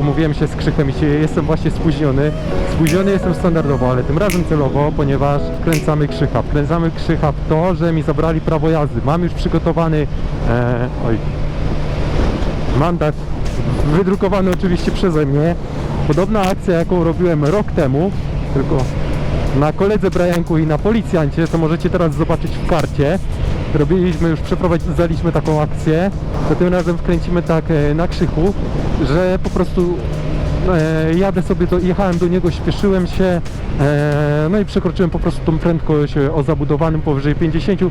umówiłem się z Krzychem i się, jestem właśnie spóźniony. Spóźniony jestem standardowo, ale tym razem celowo, ponieważ wkręcamy Krzycha. Wkręcamy Krzycha w to, że mi zabrali prawo jazdy. Mam już przygotowany, e, oj, mandat wydrukowany oczywiście przeze mnie. Podobna akcja, jaką robiłem rok temu, tylko na koledze Brianku i na policjancie, to możecie teraz zobaczyć w karcie. Robiliśmy już, przeprowadziliśmy taką akcję, to tym razem wkręcimy tak e, na krzychu, że po prostu e, jadę sobie, do, jechałem do niego, śpieszyłem się, e, no i przekroczyłem po prostu tą prędkość e, o zabudowanym powyżej 50, e,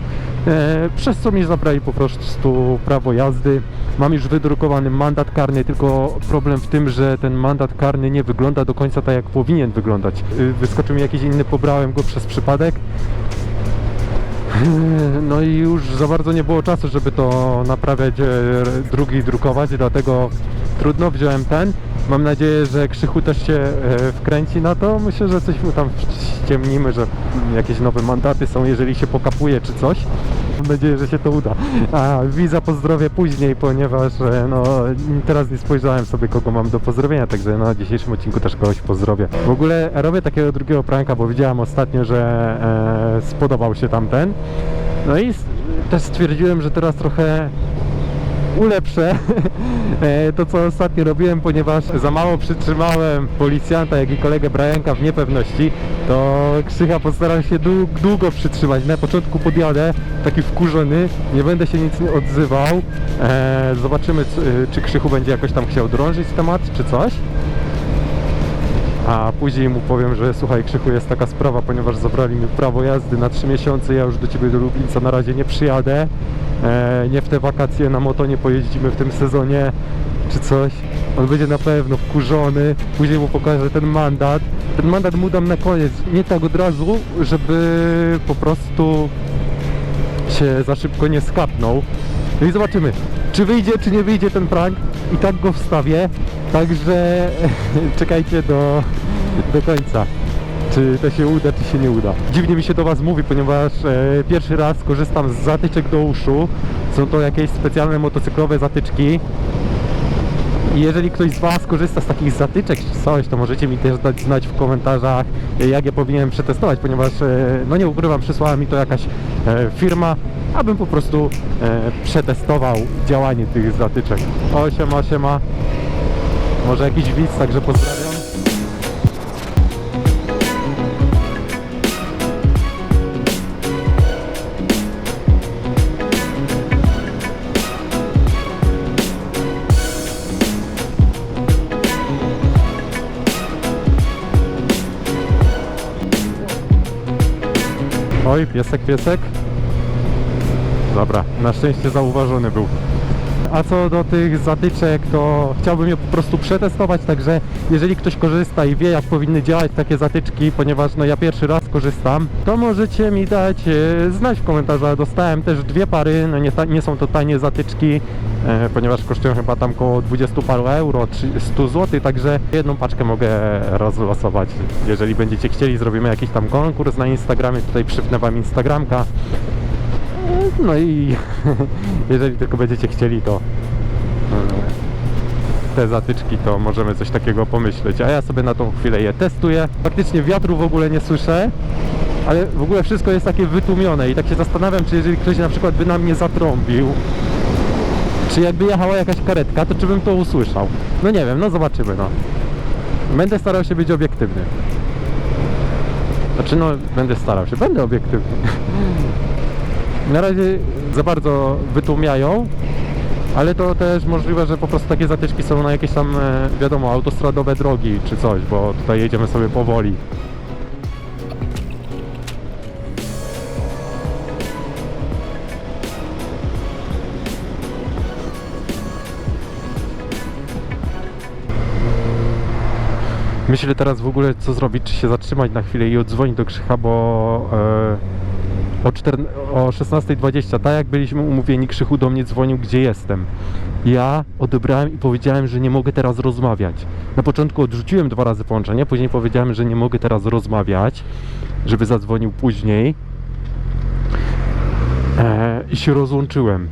przez co mi zabrali po prostu prawo jazdy. Mam już wydrukowany mandat karny, tylko problem w tym, że ten mandat karny nie wygląda do końca tak, jak powinien wyglądać. Y, Wyskoczył mi jakiś inny, pobrałem go przez przypadek. No i już za bardzo nie było czasu, żeby to naprawiać, e, drugi drukować, dlatego trudno wziąłem ten. Mam nadzieję, że Krzychu też się e, wkręci na to. Myślę, że coś mu tam ściemnimy, że jakieś nowe mandaty są, jeżeli się pokapuje czy coś. Mam nadzieję, że się to uda. A wiza pozdrowię później, ponieważ e, no, teraz nie spojrzałem sobie, kogo mam do pozdrowienia, także na dzisiejszym odcinku też kogoś pozdrowię. W ogóle robię takiego drugiego pranka, bo widziałem ostatnio, że e, spodobał się tamten. No i też stwierdziłem, że teraz trochę ulepszę e, to, co ostatnio robiłem, ponieważ za mało przytrzymałem policjanta, jak i kolegę Brianka w niepewności, to Krzycha postaram się dłu- długo przytrzymać. Na początku podjadę, taki wkurzony, nie będę się nic nie odzywał. E, zobaczymy, czy Krzychu będzie jakoś tam chciał drążyć temat, czy coś. A później mu powiem, że słuchaj Krzychu, jest taka sprawa, ponieważ zabrali mi prawo jazdy na 3 miesiące, ja już do Ciebie do Lublińca na razie nie przyjadę. E, nie w te wakacje na moto nie pojeździmy w tym sezonie, czy coś. On będzie na pewno wkurzony, później mu pokażę ten mandat. Ten mandat mu dam na koniec, nie tak od razu, żeby po prostu się za szybko nie skapnął. No i zobaczymy, czy wyjdzie, czy nie wyjdzie ten prank. I tak go wstawię. Także czekajcie do, do końca. Czy to się uda, czy się nie uda. Dziwnie mi się do Was mówi, ponieważ e, pierwszy raz korzystam z zatyczek do uszu. Są to jakieś specjalne motocyklowe zatyczki. I jeżeli ktoś z Was korzysta z takich zatyczek czy coś, to możecie mi też dać znać w komentarzach, jak je powinienem przetestować, ponieważ, e, no nie ukrywam, przysłała mi to jakaś e, firma, abym po prostu e, przetestował działanie tych zatyczek. O, siema, siema. Może jakiś widz, także pozdrawiam. Oj, piesek, piesek. Dobra, na szczęście zauważony był. A co do tych zatyczek, to chciałbym je po prostu przetestować, także jeżeli ktoś korzysta i wie jak powinny działać takie zatyczki, ponieważ no ja pierwszy raz korzystam, to możecie mi dać e, znać w komentarzach. Dostałem też dwie pary, no nie, nie są to tanie zatyczki, e, ponieważ kosztują chyba tam około 20 paru euro, 100 zł, także jedną paczkę mogę rozlosować. Jeżeli będziecie chcieli, zrobimy jakiś tam konkurs na Instagramie, tutaj przypnę wam Instagramka. No i jeżeli tylko będziecie chcieli, to e, te zatyczki, to możemy coś takiego pomyśleć. A ja sobie na tą chwilę je testuję. Faktycznie wiatru w ogóle nie słyszę, ale w ogóle wszystko jest takie wytłumione i tak się zastanawiam, czy jeżeli ktoś na przykład by na mnie zatrąbił, czy jakby jechała jakaś karetka, to czy bym to usłyszał? No nie wiem, no zobaczymy, no. Będę starał się być obiektywny. Znaczy no, będę starał się, będę obiektywny. Na razie za bardzo wytłumiają, ale to też możliwe, że po prostu takie zatyczki są na jakieś tam, e, wiadomo, autostradowe drogi czy coś, bo tutaj jedziemy sobie powoli. Myślę teraz w ogóle co zrobić, czy się zatrzymać na chwilę i odzwonić do Krzycha, bo e, o, o 16.20, tak jak byliśmy umówieni, Krzychu do mnie dzwonił, gdzie jestem. Ja odebrałem i powiedziałem, że nie mogę teraz rozmawiać. Na początku odrzuciłem dwa razy połączenie, później powiedziałem, że nie mogę teraz rozmawiać, żeby zadzwonił później. E, I się rozłączyłem.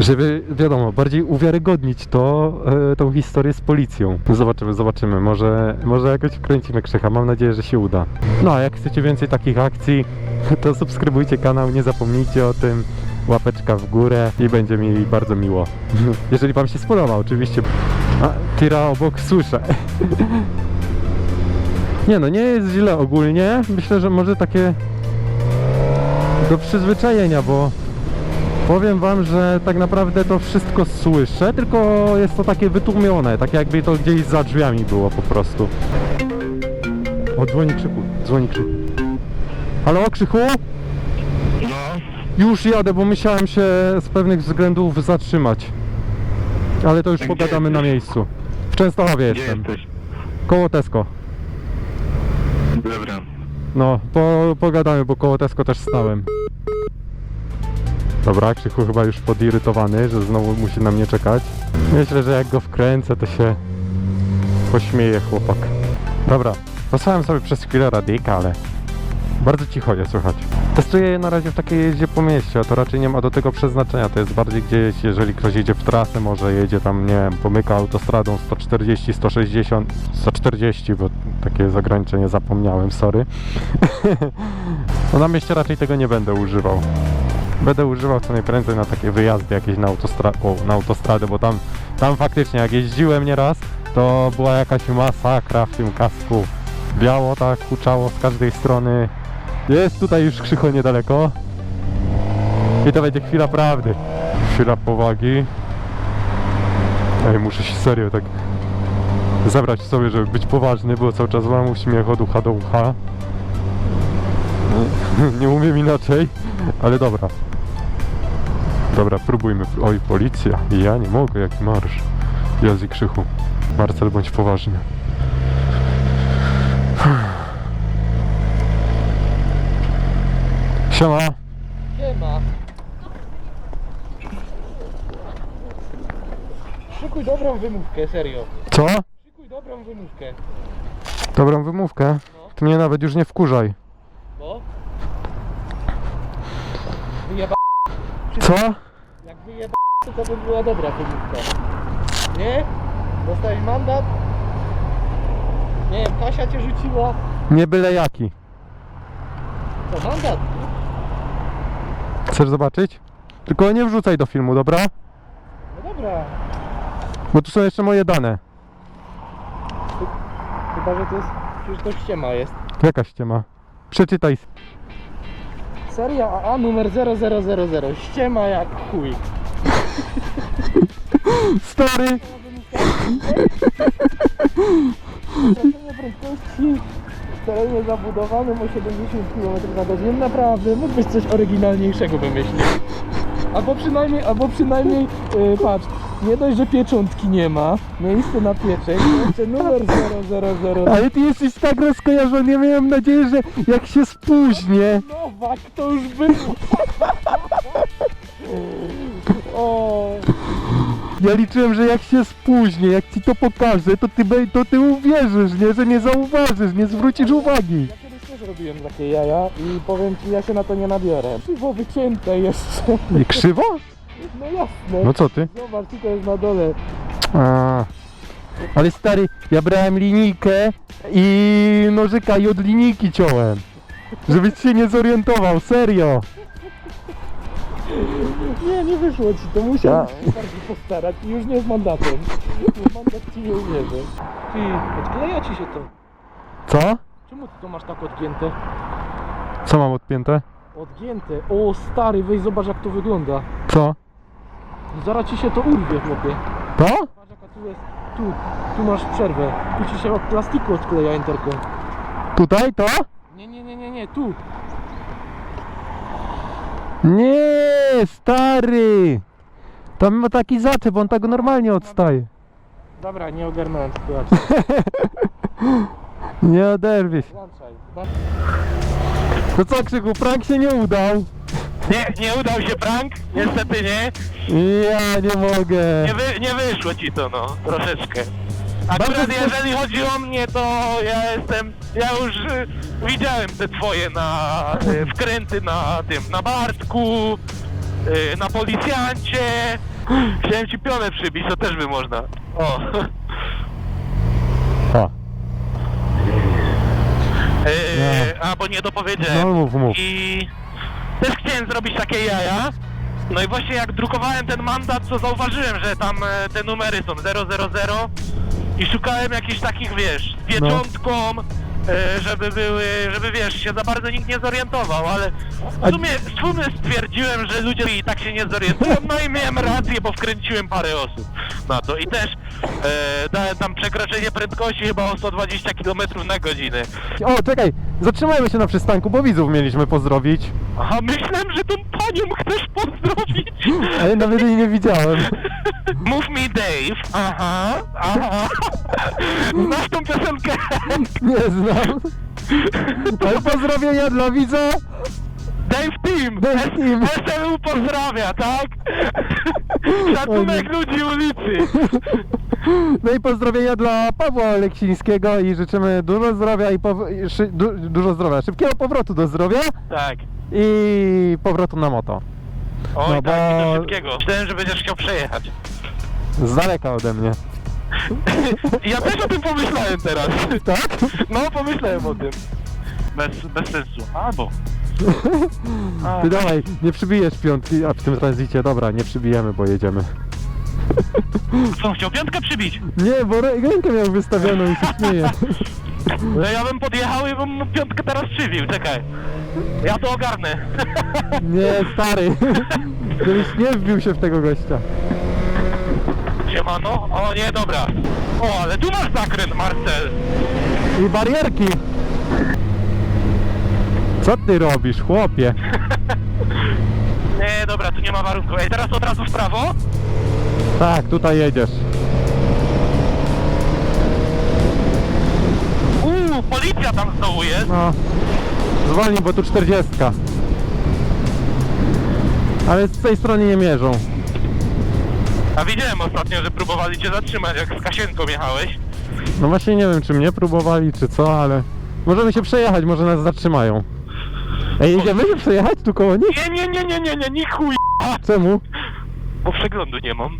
Żeby, wiadomo, bardziej uwiarygodnić to, e, tą historię z policją. Zobaczymy, zobaczymy. Może, może jakoś wkręcimy Krzycha. Mam nadzieję, że się uda. No, a jak chcecie więcej takich akcji, to subskrybujcie kanał, nie zapomnijcie o tym. Łapeczka w górę i będzie mi bardzo miło. Jeżeli wam się spodoba, oczywiście. A, tira obok słyszę. Nie no, nie jest źle ogólnie. Myślę, że może takie do przyzwyczajenia, bo powiem wam, że tak naprawdę to wszystko słyszę, tylko jest to takie wytłumione, tak jakby to gdzieś za drzwiami było po prostu. O, dzwoni Krzyku, dzwoni Krzyku. Halo, Krzychu? No, Już jadę, bo musiałem się z pewnych względów zatrzymać. Ale to już Gdzie pogadamy na jesteś? miejscu. W Częstochowie gdzie jestem, jesteś? koło Tesco. Dobra. No, po, pogadamy, bo koło Tesco też stałem. Dobra, Krzychu chyba już podirytowany, że znowu musi na mnie czekać. Myślę, że jak go wkręcę, to się pośmieje chłopak. Dobra, posłuchałem sobie przez chwilę radyjka, ale bardzo cicho je słychać. Testuję je na razie w takiej jeździe po mieście, a to raczej nie ma do tego przeznaczenia. To jest bardziej gdzieś, jeżeli ktoś jedzie w trasę, może jedzie tam, nie wiem, pomyka autostradą 140, 160, 140, bo takie zagraniczenie zapomniałem, sorry. no na mieście raczej tego nie będę używał. Będę używał co najprędzej na takie wyjazdy jakieś na, autostra o, na autostradę, bo tam, tam faktycznie jak jeździłem nieraz, to była jakaś masakra w tym kasku. Biało tak huczało z każdej strony. Jest tutaj już Krzycho niedaleko. I to będzie chwila prawdy. Chwila powagi. Ej, muszę się serio tak zebrać w sobie, żeby być poważny, bo cały czas mam uśmiech od ucha do ucha. Nie umiem inaczej, ale dobra. Dobra, próbujmy. Oj, policja. Ja nie mogę, jaki marsz. Jezu Krzychu. Marcel, bądź poważny. Siema. Siema. Szykuj dobrą wymówkę, serio. Co? Szykuj dobrą wymówkę. Dobrą wymówkę. Ty mnie nawet już nie wkurzaj. Bo? Wyjeba... Co? Jak wyjeba... to to by była dobra wymówka. Nie? Dostałeś mandat? Nie wiem, Kasia cię rzuciła. Nie byle jaki. To mandat? Chcesz zobaczyć? Tylko nie wrzucaj do filmu, dobra? No dobra. Bo tu są jeszcze moje dane. Chyba, że to jest... Przecież to ściema jest. Jaka ściema? Przeczytaj. Seria AA numer 0000. Ściema jak chuj. Stary! Prędkości w terenie zabudowanym o 70 km na godzinę. Naprawdę, mógłbyś coś oryginalniejszego wymyślić. Albo przynajmniej, albo przynajmniej, yy, patrz, nie dość, że pieczątki nie ma, miejsce na pieczeń, jeszcze numer 000. Ale ty jesteś tak rozkojarzony, ja miałem nadzieję, że jak się spóźnię... Nowak to już był. o, Ja liczyłem, że jak się spóźnię, jak ci to pokażę, to ty, be- to ty uwierzysz, nie? Że nie zauważysz, nie zwrócisz uwagi. ja kiedyś też robiłem takie jaja i powiem ci, ja się na to nie nabiorę. Piwo wycięte jeszcze. I krzywo? No jasne. No co ty? Zobacz, tutaj jest na dole. A. Ale stary, ja brałem linijkę i nożyka i od linijki ciąłem. Żebyś się nie zorientował, serio. Nie, nie wyszło ci, to musiałeś Ja- się bardziej postarać i już nie z mandatem. Bo mandat ci nie uwierzy. Ty, odkleja ci się to. Co? Czemu ty to masz tak odgięte? Co mam odpięte? Odgięte. O stary, weź zobacz jak to wygląda. Co? Zaraz ci się to urwie, chłopie. To? Patrz jaka tu jest. Tu, tu masz przerwę. Tu ci się od plastiku odkleja enterką. Tutaj to? Nie, nie, nie, nie, nie, tu. Nie, stary. Tam ma taki zaczep, on tak normalnie odstaje. Dobra, nie ogarnąłem sytuacji. Nie oderwie się. Włączaj. To co Krzyku, prank się nie udał. Nie, nie udał się prank, niestety nie. Ja nie mogę. Nie, wy, nie wyszło ci to, no, troszeczkę. Akurat Bardzo jeżeli chodzi o mnie, to ja jestem, ja już y, widziałem te twoje na, y, wkręty na tym, na Bartku, Yy, na policjancie. Chciałem ci pionę przybić, to też by można. O. O, Yy, a bo nie dopowiedziałem. no mów, mów. I też chciałem zrobić takie jaja. No i właśnie jak drukowałem ten mandat, to zauważyłem, że tam e, te numery są 000 i szukałem jakichś takich, wiesz, z pieczątką, e, żeby były, żeby wiesz, się za bardzo nikt nie zorientował, ale A- w sumie, w sumie stwierdziłem, że ludzie i tak się nie zorientują, no i miałem rację, bo wkręciłem parę osób na to i też e, dałem tam przekroczenie prędkości chyba o 120 km na godzinę. O, czekaj, zatrzymajmy się na przystanku, bo widzów mieliśmy pozdrowić. Aha, myślałem, że tą panią chcesz pozdrowić. A ja nawet jej nie widziałem. Mów mi Dave. Aha, aha. Znasz tą piosenkę? Nie znam. Ale pozdrowienia dla widza. Dave Team. Dave Team. SLU pozdrawia, tak? Szacunek ludzi ulicy. No i pozdrowienia dla Pawła Oleksińskiego i życzymy dużo zdrowia i pow- i szy- du- dużo zdrowia, szybkiego powrotu do zdrowia Tak. i powrotu na moto. Oj, No tak, bo- szybkiego. Myślałem, że będziesz chciał przejechać. Z daleka ode mnie. Ja też o tym pomyślałem teraz. Tak? No, pomyślałem o tym. Bez, bez sensu. Albo. Ty dawaj, nie przybijesz piątki, a w tym tranzycie, dobra, nie przybijemy, bo jedziemy. Co, chciał piątkę przybić? Nie, bo rę- rękę miał wystawioną i się śmieje. No ja bym podjechał i bym mu piątkę teraz przybił, czekaj. Ja to ogarnę. Nie, stary. Żebyś nie wbił się w tego gościa. Siemano? O nie, dobra. O, ale tu masz zakręt, Marcel. I barierki. Co ty robisz, chłopie? Nie, dobra, tu nie ma warunku. Ej, teraz od razu w prawo? Tak, tutaj jedziesz. Tam z dołu jest. No, zwolnij, bo tu 40. Ale z tej strony nie mierzą. A widziałem ostatnio, że próbowali cię zatrzymać, jak z Kasienką jechałeś. No właśnie nie wiem, czy mnie próbowali, czy co, ale... Możemy się przejechać, może nas zatrzymają. Ej, jedziemy się przejechać tu koło nich? Nie, nie, nie, nie, nie, nie, ni chuj. Czemu? Bo przeglądu nie mam.